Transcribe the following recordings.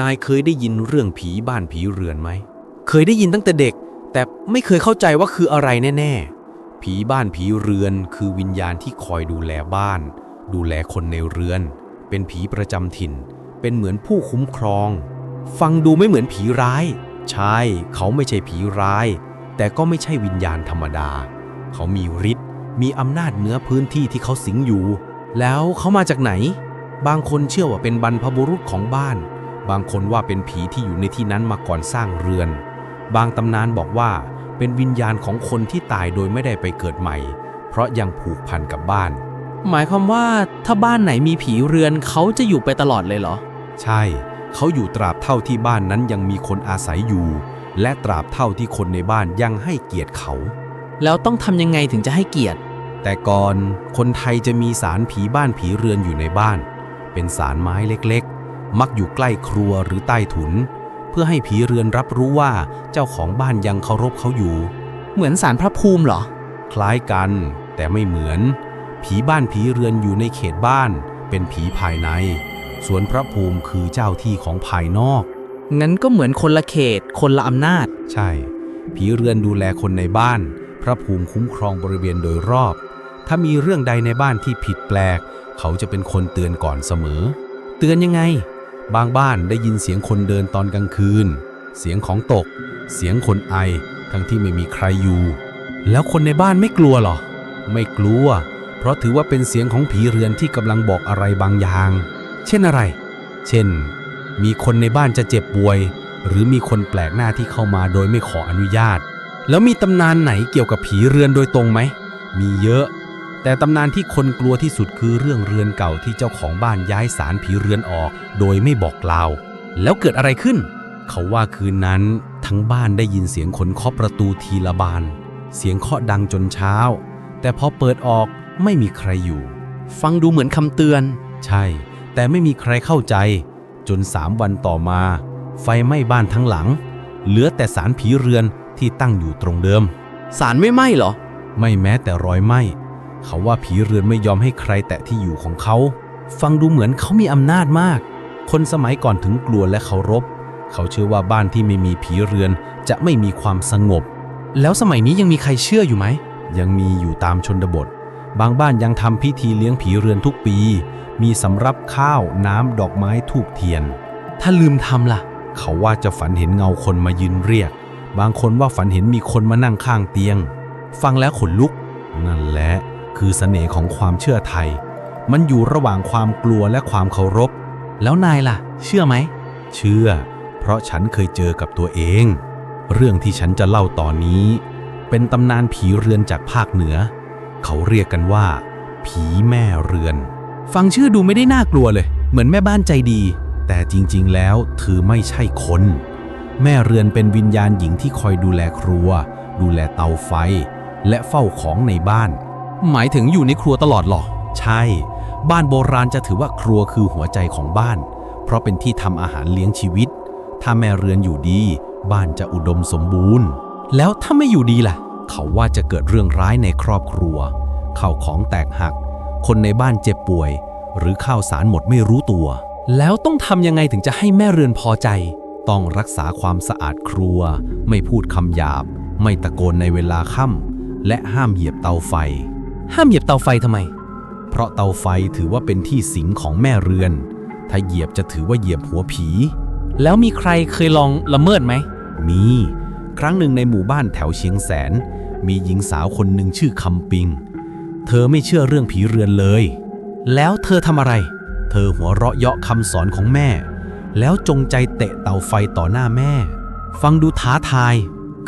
นายเคยได้ยินเรื่องผีบ้านผีเรือนไหม เคยได้ยินตั้งแต่เด็ก แต่ไม่เคยเข้าใจว่าคืออะไรแน่ ๆ ผีบ้านผีเรือนคือวิญญาณที่คอยดูแลบ้าน ดูแลคนในเรือน เป็นผีประจำถิ่น เป็นเหมือนผู้คุ้มครอง ฟังดูไม่เหมือนผีร้าย ใช่ เขาไม่ใช่ผีร้าย แต่ก็ไม่ใช่วิญญาณธรรมดา เขามีฤทธิ์ มีอำนาจเหนือพื้นที่ที่เขาสิงอยู่ แล้วเขามาจากไหน บางคนเชื่อว่าเป็นบรรพบุรุษของบ้าน บางคนว่าเป็นผีที่อยู่ในที่นั้นมาก่อนสร้างเรือน บางตำนานบอกว่าเป็นวิญญาณของคนที่ตายโดยไม่ได้ไปเกิดใหม่ เพราะยังผูกพันกับบ้าน หมายความว่าถ้าบ้านไหนมีผีเรือนเขาจะอยู่ไปตลอดเลยเหรอ ใช่ เขาอยู่ตราบเท่าที่บ้านนั้นยังมีคนอาศัยอยู่ และตราบเท่าที่คนในบ้านยังให้เกียรติเขา แล้วต้องทำยังไงถึงจะให้เกียรติ แต่ก่อนคนไทยจะมีสารผีบ้านผีเรือนอยู่ในบ้าน เป็นสารไม้เล็กๆ มักอยู่ใกล้ครัวหรือใต้ถุน เพื่อให้ผีเรือนรับรู้ว่าเจ้าของบ้านยังเคารพเขาอยู่ เหมือนสารพระภูมิเหรอ คล้ายกันแต่ไม่เหมือน ผีบ้านผีเรือนอยู่ในเขตบ้าน เป็นผีภายใน ส่วนพระภูมิคือเจ้าที่ของภายนอก งั้นก็เหมือนคนละเขต คนละอำนาจ ใช่ ผีเรือนดูแลคนในบ้าน พระภูมิคุ้มครองบริเวณโดยรอบ ถ้ามีเรื่องใดในบ้านที่ผิดแปลก เขาจะเป็นคนเตือนก่อนเสมอ เตือนยังไง บางบ้านได้ยินเสียงคนเดินตอนกลางคืน เสียงของตก เสียงคนไอ ทั้งที่ไม่มีใครอยู่ แล้วคนในบ้านไม่กลัวหรอ ไม่กลัว เพราะถือว่าเป็นเสียงของผีเรือนที่กำลังบอกอะไรบางอย่าง เช่นอะไร เช่น มีคนในบ้านจะเจ็บป่วย หรือมีคนแปลกหน้าที่เข้ามาโดยไม่ขออนุญาต แล้วมีตำนานไหนเกี่ยวกับผีเรือนโดยตรงไหม มีเยอะ แต่ตำนานที่คนกลัวที่สุดคือเรื่องเรือนเก่าที่เจ้าของบ้านย้ายสารผีเรือนออก โดยไม่บอกกล่าว แล้วเกิดอะไรขึ้น เขาว่าคืนนั้นทั้งบ้านได้ยินเสียงคนเคาะประตูทีละบาน เสียงเคาะดังจนเช้า แต่พอเปิดออกไม่มีใครอยู่ ฟังดูเหมือนคำเตือน ใช่ แต่ไม่มีใครเข้าใจ จนสามวันต่อมา ไฟไหม้บ้านทั้งหลัง เหลือแต่สารผีเรือนที่ตั้งอยู่ตรงเดิม สารไม่ไหม้เหรอ ไม่แม้แต่รอยไหม้ เขาว่าผีเรือนไม่ยอมให้ใครแตะที่อยู่ของเขา ฟังดูเหมือนเขามีอำนาจมาก คนสมัยก่อนถึงกลัวและเคารพ เขาเชื่อว่าบ้านที่ไม่มีผีเรือนจะไม่มีความสงบ แล้วสมัยนี้ยังมีใครเชื่ออยู่ไหม ยังมีอยู่ตามชนบท บางบ้านยังทำพิธีเลี้ยงผีเรือนทุกปี มีสำรับข้าวน้ำดอกไม้ทูบเทียน ถ้าลืมทำล่ะ เขาว่าจะฝันเห็นเงาคนมายืนเรียก บางคนว่าฝันเห็นมีคนมานั่งข้างเตียง ฟังแล้วขนลุก นั่นแหละ คือเสน่ห์ของความเชื่อไทย มันอยู่ระหว่างความกลัวและความเคารพ แล้วนายล่ะ เชื่อไหม เชื่อ เพราะฉันเคยเจอกับตัวเอง เรื่องที่ฉันจะเล่าต่อนนี้ เป็นตำนานผีเรือนจากภาคเหนือ เขาเรียกกันว่า ผีแม่เรือน ฟังชื่อดูไม่ได้น่ากลัวเลย เหมือนแม่บ้านใจดี แต่จริง ๆ แล้วเธอไม่ใช่คน แม่เรือนเป็นวิญญาณหญิงที่คอยดูแลครัว ดูแลเตาไฟ และเฝ้าของในบ้าน หมายถึงอยู่ในครัวตลอดเหรอ ใช่ บ้านโบราณจะถือว่าครัวคือหัวใจของบ้าน เพราะเป็นที่ทำอาหารเลี้ยงชีวิต ถ้าแม่เรือนอยู่ดี บ้านจะอุดมสมบูรณ์ แล้วถ้าไม่อยู่ดีล่ะ เขาว่าจะเกิดเรื่องร้ายในครอบครัวข้าวของแตกหัก คนในบ้านเจ็บป่วย หรือข้าวสารหมดไม่รู้ตัว แล้วต้องทำยังไงถึงจะให้แม่เรือนพอใจ ต้องรักษาความสะอาดครัว ไม่พูดคำหยาบ ไม่ตะโกนในเวลาค่ำและห้ามเหยียบเตาไฟ ห้ามเหยียบเตาไฟทำไม เพราะเตาไฟถือว่าเป็นที่สิงของแม่เรือน ถ้าเหยียบจะถือว่าเหยียบหัวผี แล้วมีใครเคยลองละเมิดไหม มี ครั้งหนึ่งในหมู่บ้านแถวเชียงแสน มีหญิงสาวคนหนึ่งชื่อคำปิง เธอไม่เชื่อเรื่องผีเรือนเลย แล้วเธอทำอะไร เธอหัวเราะเยาะคำสอนของแม่ แล้วจงใจเตะเตาไฟต่อหน้าแม่ ฟังดูท้าทาย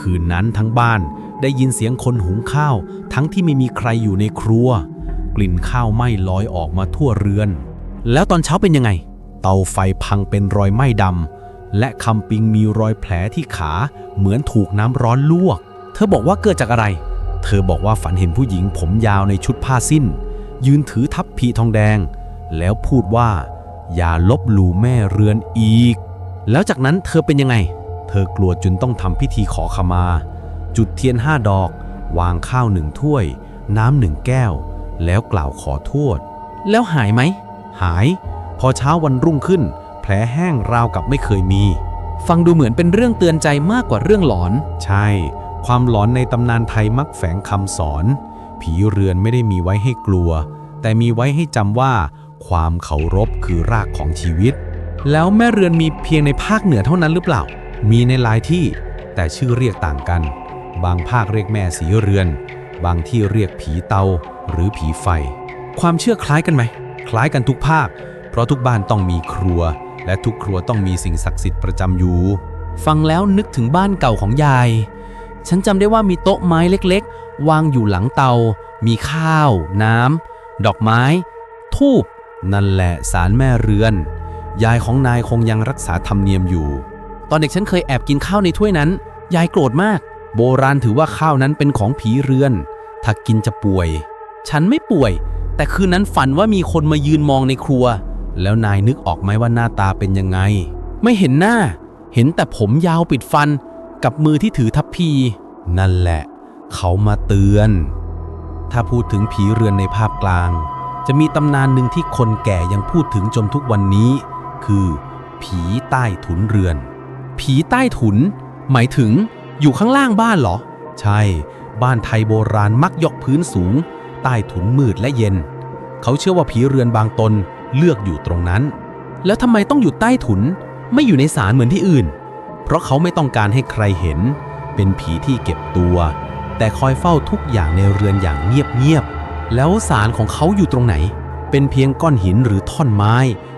คืนนั้นทั้งบ้าน ได้ยินเสียงคนหุงข้าว ทั้งที่ไม่มีใครอยู่ในครัว กลิ่นข้าวไหม้ลอยออกมาทั่วเรือน แล้วตอนเช้าเป็นยังไง เตาไฟพังเป็นรอยไหม้ดำและคำปิงมีรอยแผลที่ขาเหมือนถูกน้ำร้อนลวก เธอบอกว่าเกิดจากอะไร เธอบอกว่าฝันเห็นผู้หญิงผมยาวในชุดผ้าสิ้น ยืนถือทัพพีทองแดง แล้วพูดว่า อย่าลบหลู่แม่เรือนอีก แล้วจากนั้นเธอเป็นยังไง เธอกลัวจนต้องทำพิธีขอขมา จุดเทียนห้าดอก วางข้าวหนึ่งถ้วย น้ำหนึ่งแก้ว แล้วกล่าวขอโทษ แล้วหายไหม หาย พอเช้าวันรุ่งขึ้นแผแผลแห้งราวกับไม่เคยมี ฟังดูเหมือนเป็นเรื่องเตือนใจมากกว่าเรื่องหลอน ใช่ ความหลอนในตำนานไทยมักแฝงคำสอน ผีเรือนไม่ได้มีไว้ให้กลัว แต่มีไว้ให้จำว่า ความเคารพคือรากของชีวิต แล้วแม่เรือนมีเพียงในภาคเหนือเท่านั้นหรือเปล่า มีในหลายที่แต่ชื่อเรียกต่างกัน บางภาคเรียกแม่สีเรือน บางที่เรียกผีเตาหรือผีไฟ ความเชื่อคล้ายกันไหม คล้ายกันทุกภาค เพราะทุกบ้านต้องมีครัว และทุกครัวต้องมีสิ่งศักดิ์สิทธิ์ประจำอยู่ ฟังแล้วนึกถึงบ้านเก่าของยาย ฉันจำได้ว่ามีโต๊ะไม้เล็กๆ วางอยู่หลังเตา มีข้าว น้ำดอกไม้ ทูบนั่นแหละสารแม่เรือน ยายของนายคงยังรักษาธรรมเนียมอยู่ ตอนเด็กฉันเคยแอบกินข้าวในถ้วยนั้น ยายโกรธมาก โบราณถือว่าข้าวนั้นเป็นของผีเรือน ถ้ากินจะป่วย ฉันไม่ป่วย แต่คืนนั้นฝันว่ามีคนมายืนมองในครัว แล้วนายนึกออกไหมว่าหน้าตาเป็นยังไง ไม่เห็นหน้า เห็นแต่ผมยาวปิดฟัน กับมือที่ถือทัพพี นั่นแหละ เขามาเตือน ถ้าพูดถึงผีเรือนในภาคกลาง จะมีตำนานหนึ่งที่คนแก่ยังพูดถึงจนทุกวันนี้ คือ ผีใต้ถุนเรือน ผีใต้ถุน หมายถึง อยู่ข้างล่างบ้านเหรอ ใช่ บ้านไทยโบราณมักยกพื้นสูง ใต้ถุนมืดและเย็น เขาเชื่อว่าผีเรือนบางตนเลือกอยู่ตรงนั้น แล้วทำไมต้องอยู่ใต้ถุน ไม่อยู่ในศาลเหมือนที่อื่น เพราะเขาไม่ต้องการให้ใครเห็น เป็นผีที่เก็บตัว แต่คอยเฝ้าทุกอย่างในเรือนอย่างเงียบๆแล้วศาลของเขาอยู่ตรงไหน เป็นเพียงก้อนหินหรือท่อนไม้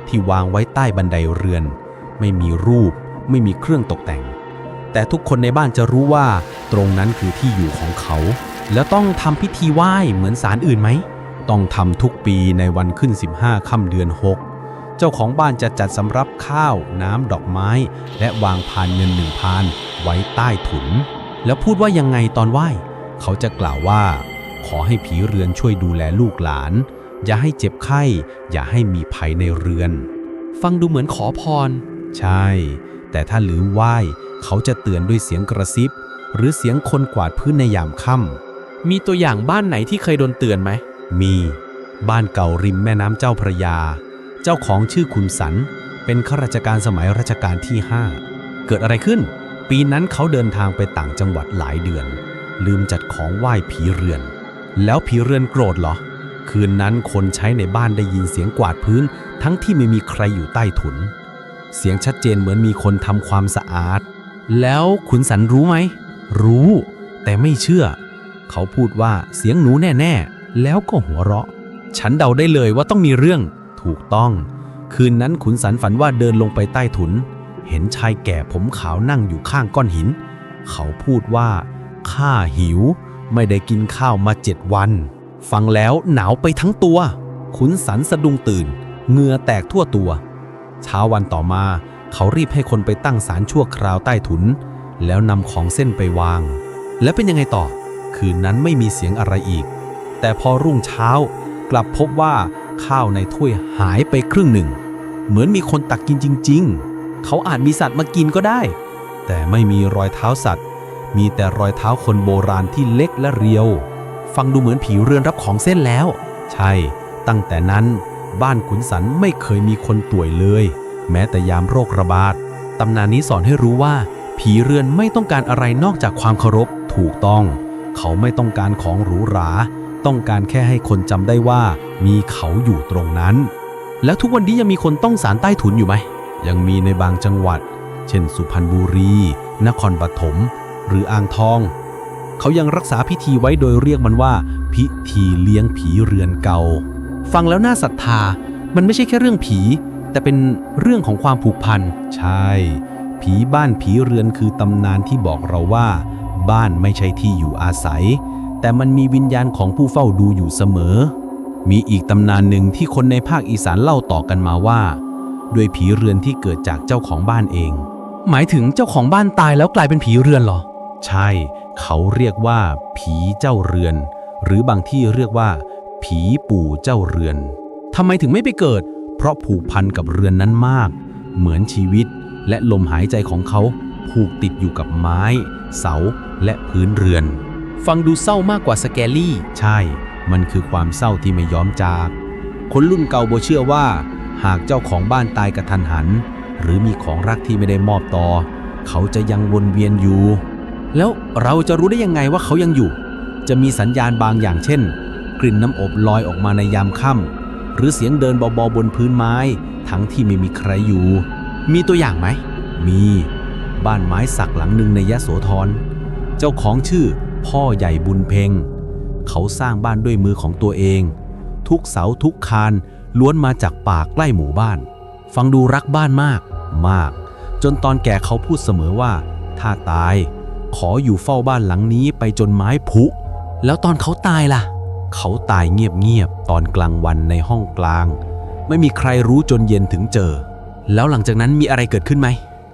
ที่วางไว้ใต้บันไดเรือน ไม่มีรูป ไม่มีเครื่องตกแต่ง แต่ทุกคนในบ้านจะรู้ว่า ตรงนั้นคือที่อยู่ของเขา แล้วต้องทำพิธีไหว้เหมือนศาลอื่นไหม ต้องทำทุกปีในวันขึ้น 15 ค่ำเดือน 6 เจ้าของบ้านจะจัดสำรับข้าว น้ำดอกไม้ และวางพานเงินหนึ่งพานไว้ใต้ถุน แล้วพูดว่ายังไงตอนไหว้ เขาจะกล่าวว่า ขอให้ผีเรือนช่วยดูแลลูกหลาน อย่าให้เจ็บไข้ อย่าให้มีภัยในเรือน ฟังดูเหมือนขอพร ใช่ แต่ถ้าลืมไหว้ เขาจะเตือนด้วยเสียงกระซิบ หรือเสียงคนกวาดพื้นในยามค่ำมีตัวอย่างบ้านไหนที่เคยโดนเตือนไหม มี บ้านเก่าริมแม่น้ำเจ้าพระยา เจ้าของชื่อคุณสัน เป็นข้าราชการสมัยรัชกาลที่ 5 เกิดอะไรขึ้น ปีนั้นเขาเดินทางไปต่างจังหวัดหลายเดือน ลืมจัดของไหว้ผีเรือน แล้วผีเรือนโกรธเหรอ คืนนั้นคนใช้ในบ้านได้ยินเสียงกวาดพื้น ทั้งที่ไม่มีใครอยู่ใต้ถุนเสียงชัดเจนเหมือนมีคนทำความสะอาด แล้วขุนสันรู้ไหม รู้ แต่ไม่เชื่อ เขาพูดว่าเสียงหนูแน่ๆ แล้วก็หัวเราะ ฉันเดาได้เลยว่าต้องมีเรื่อง ถูกต้อง คืนนั้นขุนสันฝันว่าเดินลงไปใต้ถุน เห็นชายแก่ผมขาวนั่งอยู่ข้างก้อนหิน เขาพูดว่า ข้าหิว ไม่ได้กินข้าวมาเจ็ดวัน ฟังแล้วหนาวไปทั้งตัว ขุนสันสะดุ้งตื่น เหงื่อแตกทั่วตัว เช้าวันต่อมา เขารีบให้คนไปตั้งศาลชั่วคราวใต้ถุน แล้วนำของเส้นไปวาง แล้วเป็นยังไงต่อ คืนนั้นไม่มีเสียงอะไรอีก แต่พอรุ่งเช้ากลับพบว่าข้าวในถ้วยหายไปครึ่งหนึ่ง เหมือนมีคนตักกินจริง ๆ เขาอาจมีสัตว์มากินก็ได้ แต่ไม่มีรอยเท้าสัตว์ มีแต่รอยเท้าคนโบราณที่เล็กและเรียว ฟังดูเหมือนผีเรือนรับของเส้นแล้ว ใช่ ตั้งแต่นั้นบ้านขุนสันไม่เคยมีคนป่วยเลย แม้แต่ยามโรคระบาดตำนานนี้สอนให้รู้ว่า ผีเรือนไม่ต้องการอะไรนอกจากความเคารพถูกต้อง เขาไม่ต้องการของหรูหรา ต้องการแค่ให้คนจำได้ว่า มีเขาอยู่ตรงนั้น แล้วทุกวันนี้ยังมีคนต้องสารใต้ถุนอยู่ไหม ยังมีในบางจังหวัด เช่น สุพรรณบุรี นครปฐมหรืออ่างทอง เขายังรักษาพิธีไว้โดยเรียกมันว่า พิธีเลี้ยงผีเรือนเก่า ฟังแล้วน่าศรัทธา มันไม่ใช่แค่เรื่องผี แต่เป็นเรื่องของความผูกพัน ใช่ ผีบ้านผีเรือนคือตำนานที่บอกเราว่า บ้านไม่ใช่ที่อยู่อาศัย แต่มันมีวิญญาณของผู้เฝ้าดูอยู่เสมอ มีอีกตำนานหนึ่งที่คนในภาคอีสานเล่าต่อกันมาว่า ด้วยผีเรือนที่เกิดจากเจ้าของบ้านเอง หมายถึงเจ้าของบ้านตายแล้วกลายเป็นผีเรือนเหรอ ใช่ เขาเรียกว่า ผีเจ้าเรือน หรือบางที่เรียกว่า ผีปู่เจ้าเรือนทำไมถึงไม่ไปเกิด เพราะผูกพันกับเรือนนั้นมาก เหมือนชีวิตและลมหายใจของเขาผูกติดอยู่กับไม้ เสา และพื้นเรือน ฟังดูเศร้ามากกว่าสแกลี่ ใช่ มันคือความเศร้าที่ไม่ยอมจาก คนรุ่นเก่าโบเชื่อว่า หากเจ้าของบ้านตายกระทันหัน หรือมีของรักที่ไม่ได้มอบต่อ เขาจะยังวนเวียนอยู่ แล้วเราจะรู้ได้ยังไงว่าเขายังอยู่ จะมีสัญญาณบางอย่างเช่น กลิ่นน้ำอบลอยออกมาในยามค่ำ หรือเสียงเดินเบาๆบนพื้นไม้ ทั้งที่ไม่มีใครอยู่ มีตัวอย่างไหม มี บ้านไม้สักหลังหนึ่งในยะโสธร เจ้าของชื่อ พ่อใหญ่บุญเพ็ง เขาสร้างบ้านด้วยมือของตัวเอง ทุกเสาทุกคานล้วนมาจากป่าใกล้หมู่บ้าน ฟังดูรักบ้านมาก มาก จนตอนแก่เขาพูดเสมอว่า ถ้าตาย ขออยู่เฝ้าบ้านหลังนี้ไปจนไม้ผุ แล้วตอนเขาตายล่ะ เขาตายเงียบๆตอนกลางวันในห้องกลาง ไม่มีใครรู้จนเย็นถึงเจอ แล้วหลังจากนั้นมีอะไรเกิดขึ้นไหม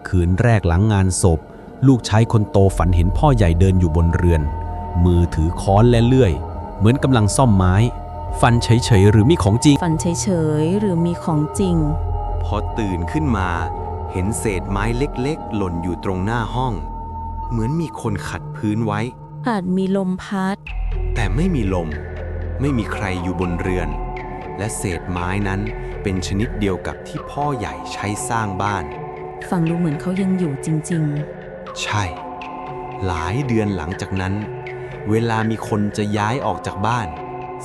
คืนแรกหลังงานศพ ลูกชายคนโตฝันเห็นพ่อใหญ่เดินอยู่บนเรือน มือถือค้อนและเลื่อย เหมือนกำลังซ่อมไม้ ฟันเฉยๆหรือมีของจริงฝันเฉยๆหรือมีของจริง พอตื่นขึ้นมา เห็นเศษไม้เล็กๆ หล่นอยู่ตรงหน้าห้อง เหมือนมีคนขัดพื้นไว้ อาจมีลมพัด แต่ไม่มีลม ไม่มีใครอยู่บนเรือน และเศษไม้นั้นเป็นชนิดเดียวกับที่พ่อใหญ่ใช้สร้างบ้าน ฟังดูเหมือนเขายังอยู่จริงใช่ หลายเดือนหลังจากนั้น เวลามีคนจะย้ายออกจากบ้าน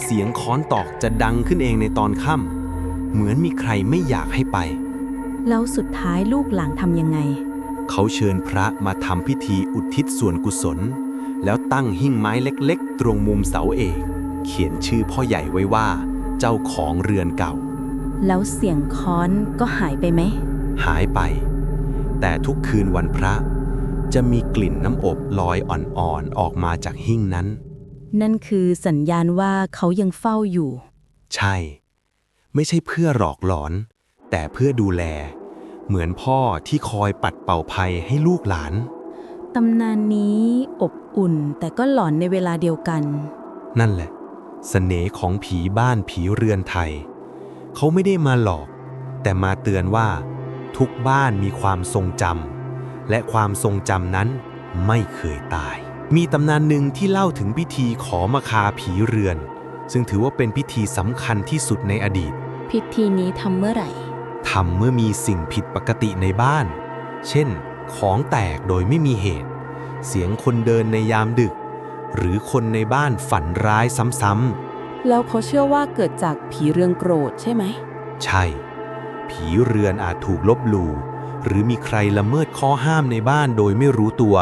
เสียงค้อนตอกจะดังขึ้นเองในตอนค่ำเหมือนมีใครไม่อยากให้ไปๆแล้วสุดท้ายลูกหลานทำยังไง เขาเชิญพระมาทำพิธีอุทิศส่วนกุศล แล้วตั้งหิ้งไม้เล็ก ๆ ตรงมุมเสาเอก เขียนชื่อพ่อใหญ่ไว้ว่า เจ้าของเรือนเก่า แล้วเสียงค้อนก็หายไปไหม หายไป แต่ทุกคืนวันพระ จะมีกลิ่นน้ำอบลอยอ่อนๆออกมาจากหิ้งนั้น นั่นคือสัญญาณว่าเขายังเฝ้าอยู่ ใช่ ไม่ใช่เพื่อหลอกหลอน แต่เพื่อดูแล เหมือนพ่อที่คอยปัดเป่าภัยให้ลูกหลานตำนานนี้อบอุ่นแต่ก็หลอนในเวลาเดียวกัน นั่นแหละ เสน่ห์ของผีบ้านผีเรือนไทย เขาไม่ได้มาหลอก แต่มาเตือนว่า ทุกบ้านมีความทรงจำและความทรงจำนั้นไม่เคยตาย มีตำนานหนึ่งที่เล่าถึงพิธีขอมาคาผีเรือน ซึ่งถือว่าเป็นพิธีสำคัญที่สุดในอดีต พิธีนี้ทำเมื่อไหร่ทำเมื่อมีสิ่งผิดปกติในบ้าน เช่น ของแตกโดยไม่มีเหตุ เสียงคนเดินในยามดึก หรือคนในบ้านฝันร้ายซ้ำแล้วเขาเชื่อว่าเกิดจากผีเรืองโกรธใช่ไหม ๆ ใช่ ผีเรือนอาจถูกลบหลู่หรือมีใครละเมิดข้อห้ามในบ้านโดยไม่รู้ตัว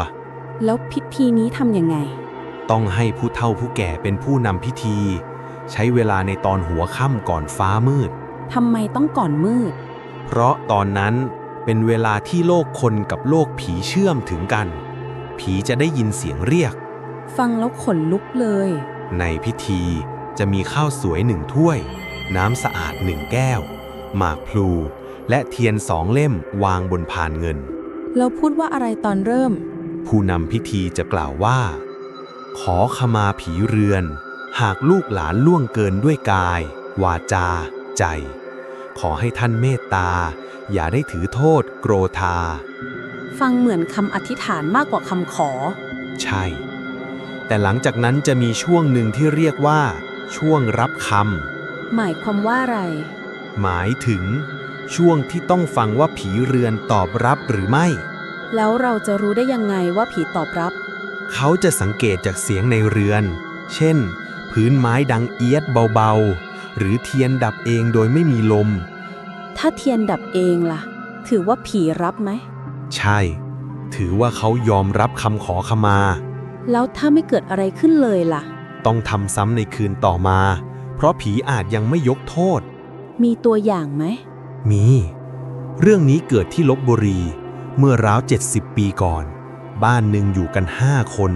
แล้วพิธีนี้ทำยังไง ต้องให้ผู้เฒ่าผู้แก่เป็นผู้นำพิธี ใช้เวลาในตอนหัวค่ำก่อนฟ้ามืด ทำไมต้องก่อนมืด เพราะตอนนั้นเป็นเวลาที่โลกคนกับโลกผีเชื่อมถึงกัน ผีจะได้ยินเสียงเรียก ฟังแล้วขนลุกเลย ในพิธีจะมีข้าวสวยหนึ่งถ้วย น้ำสะอาดหนึ่งแก้ว หมากพลู และเทียนสองเล่มวางบนพานเงิน แล้วพูดว่าอะไรตอนเริ่ม ผู้นำพิธีจะกล่าวว่า ขอขมาผีเรือน หากลูกหลานล่วงเกินด้วยกาย วาจา ใจ ขอให้ท่านเมตตา อย่าได้ถือโทษ โกรธา ฟังเหมือนคำอธิษฐานมากกว่าคำขอ ใช่ แต่หลังจากนั้นจะมีช่วงหนึ่งที่เรียกว่า ช่วงรับคหมายความว่าอะไรำหมายถึง ช่วงที่ต้องฟังว่าผีเรือนตอบรับหรือไม่ แล้วเราจะรู้ได้ยังไงว่าผีตอบรับ เขาจะสังเกตจากเสียงในเรือน เช่น พื้นไม้ดังเอียดเบาๆ หรือเทียนดับเองโดยไม่มีลม ถ้าเทียนดับเองล่ะ ถือว่าผีรับไหม ใช่ ถือว่าเขายอมรับคำขอขมา แล้วถ้าไม่เกิดอะไรขึ้นเลยล่ะ ต้องทำซ้ำในคืนต่อมา เพราะผีอาจยังไม่ยกโทษ มีตัวอย่างไหม มี เรื่องนี้เกิดที่ลบบุรี เมื่อราว 70 ปีก่อน บ้านหนึ่งอยู่กันห้าคน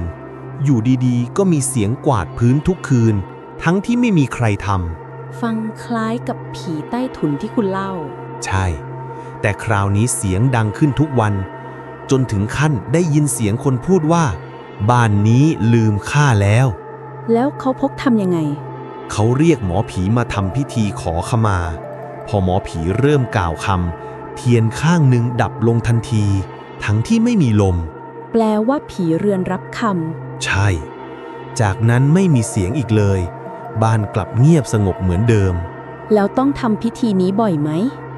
อยู่ดีๆ ก็มีเสียงกวาดพื้นทุกคืน ทั้งที่ไม่มีใครทฟังคล้ายกับผีใต้ถุนที่คุณเล่าำใช่ แต่คราวนี้เสียงดังขึ้นทุกวัน จนถึงขั้นได้ยินเสียงคนพูดว่า บ้านนี้ลืมข้าแล้ว แล้วเขาพกทำยังไง เขาเรียกหมอผีมาทำพิธีขอขมา พอหมอผีเริ่มกล่าวคำเทียนข้างหนึ่งดับลงทันที ทั้งที่ไม่มีลม แปลว่าผีเรือนรับคใช่ จากนั้นไม่มีเสียงอีกเลย บ้านกลับเงียบสงบเหมือนเดิมำแล้วต้องทำพิธีนี้บ่อยไหม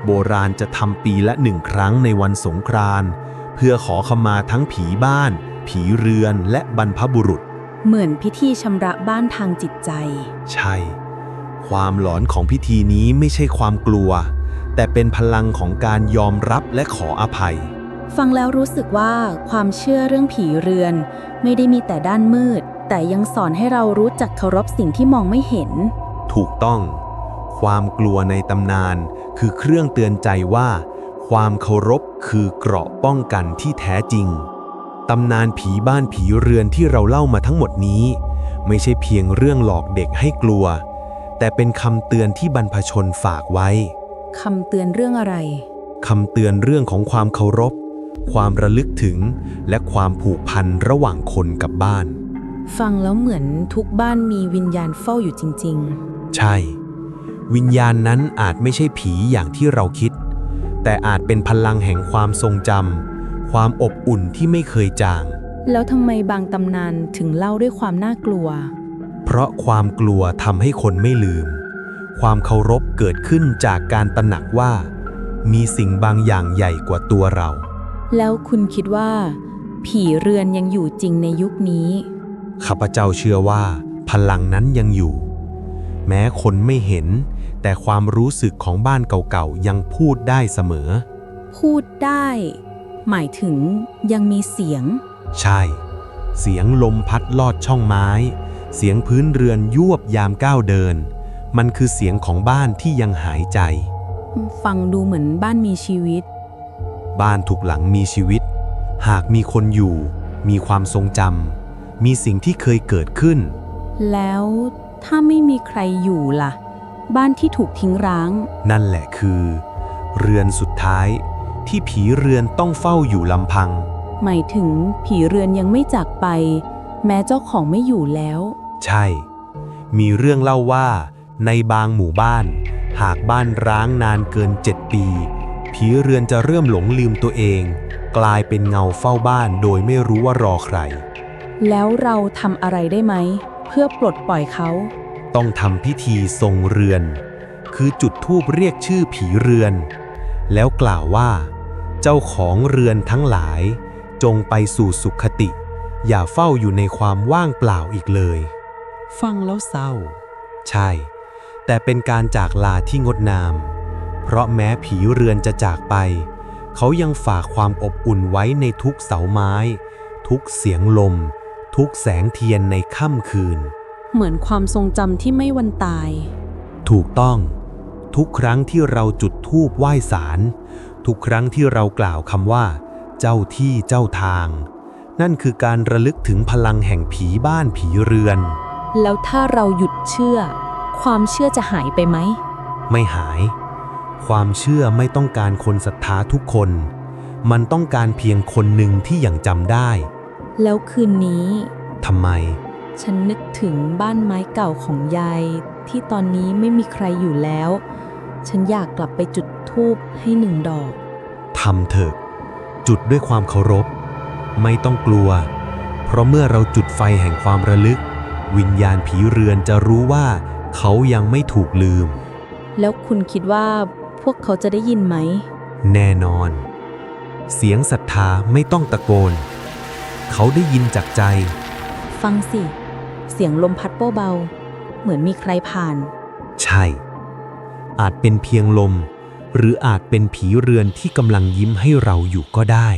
โบราณจะทำปีละหนึ่งครั้งในวันสงกรานต์เพื่อขอขมาทั้งผีบ้าน ผีเรือนและบรรพบุรุษ เหมือนพิธีชำระบ้านทางจิตใจ ใช่ ความหลอนของพิธีนี้ไม่ใช่ความกลัว แต่เป็นพลังของการยอมรับและขออภัย ฟังแล้วรู้สึกว่าความเชื่อเรื่องผีเรือน ไม่ได้มีแต่ด้านมืด แต่ยังสอนให้เรารู้จักเคารพสิ่งที่มองไม่เห็น ถูกต้อง ความกลัวในตำนาน คือเครื่องเตือนใจว่า ความเคารพคือเกราะป้องกันที่แท้จริง ตำนานผีบ้านผีเรือนที่เราเล่ามาทั้งหมดนี้ ไม่ใช่เพียงเรื่องหลอกเด็กให้กลัว แต่เป็นคำเตือนที่บรรพชนฝากไว้คำเตือนเรื่องอะไรคำเตือนเรื่องของความเคารพ ความระลึกถึง และความผูกพันระหว่างคนกับบ้าน ฟังแล้วเหมือนทุกบ้านมีวิญญาณเฝ้าอยู่จริง ใช่ วิญญาณนั้นอาจไม่ใช่ผีอย่างที่เราคิด แต่อาจเป็นพลังแห่งความทรงจำ ความอบอุ่นที่ไม่เคยจางๆแล้วทำไมบางตำนานถึงเล่าด้วยความน่ากลัว เพราะความกลัวทำให้คนไม่ลืม ความเคารพเกิดขึ้นจากการตระหนักว่า มีสิ่งบางอย่างใหญ่กว่าตัวเรา แล้วคุณคิดว่า ผีเรือนยังอยู่จริงในยุคนี้ ข้าพเจ้าเชื่อว่า พลังนั้นยังอยู่ แม้คนไม่เห็น แต่ความรู้สึกของบ้านเก่าๆยังพูดได้เสมอ พูดได้ หมายถึงยังมีเสียง ใช่ เสียงลมพัดลอดช่องไม้ เสียงพื้นเรือนยวบยามก้าวเดิน มันคือเสียงของบ้านที่ยังหายใจ ฟังดูเหมือนบ้านมีชีวิต บ้านถูกหลังมีชีวิต หากมีคนอยู่ มีความทรงจำมีสิ่งที่เคยเกิดขึ้น แล้วถ้าไม่มีใครอยู่ล่ะ บ้านที่ถูกทิ้งร้าง นั่นแหละคือ เรือนสุดท้าย ที่ผีเรือนต้องเฝ้าอยู่ลำพัง หมายถึงผีเรือนยังไม่จากไป แม้เจ้าของไม่อยู่แล้ว ใช่ มีเรื่องเล่าว่า ในบางหมู่บ้าน หากบ้านร้างนานเกินเจ็ดปี ผีเรือนจะเริ่มหลงลืมตัวเอง กลายเป็นเงาเฝ้าบ้านโดยไม่รู้ว่ารอใคร แล้วเราทำอะไรได้ไหม เพื่อปลดปล่อยเขา ต้องทำพิธีทรงเรือน คือจุดธูปเรียกชื่อผีเรือน แล้วกล่าวว่า เจ้าของเรือนทั้งหลาย จงไปสู่สุขติ อย่าเฝ้าอยู่ในความว่างเปล่าอีกเลย ฟังแล้วเศร้า ใช่ แต่เป็นการจากลาที่งดงาม เพราะแม้ผีเรือนจะจากไป เขายังฝากความอบอุ่นไว้ในทุกเสาไม้ ทุกเสียงลม ทุกแสงเทียนในค่ำคืน เหมือนความทรงจำที่ไม่วันตาย ถูกต้อง ทุกครั้งที่เราจุดธูปไหว้ศาล ทุกครั้งที่เรากล่าวคำว่า เจ้าที่เจ้าทาง นั่นคือการระลึกถึงพลังแห่งผีบ้านผีเรือน แล้วถ้าเราหยุดเชื่อ ความเชื่อจะหายไปไหม ไม่หาย ความเชื่อไม่ต้องการคนศรัทธาทุกคน มันต้องการเพียงคนหนึ่งที่ยังจำได้ แล้วคืนนี้ทำไม ฉันนึกถึงบ้านไม้เก่าของยาย ที่ตอนนี้ไม่มีใครอยู่แล้ว ฉันอยากกลับไปจุด ธูปให้หนึ่งดอก ทำเถอะ จุดด้วยความเคารพ ไม่ต้องกลัว เพราะเมื่อเราจุดไฟแห่งความระลึก วิญญาณผีเรือนจะรู้ว่า เขายังไม่ถูกลืม แล้วคุณคิดว่าพวกเขาจะได้ยินไหม แน่นอน เสียงศรัทธาไม่ต้องตะโกน เขาได้ยินจากใจ ฟังสิ เสียงลมพัดเบาๆเหมือนมีใครผ่าน ใช่ อาจเป็นเพียงลม หรืออาจเป็นผีเรือนที่กำลังยิ้มให้เราอยู่ก็ได้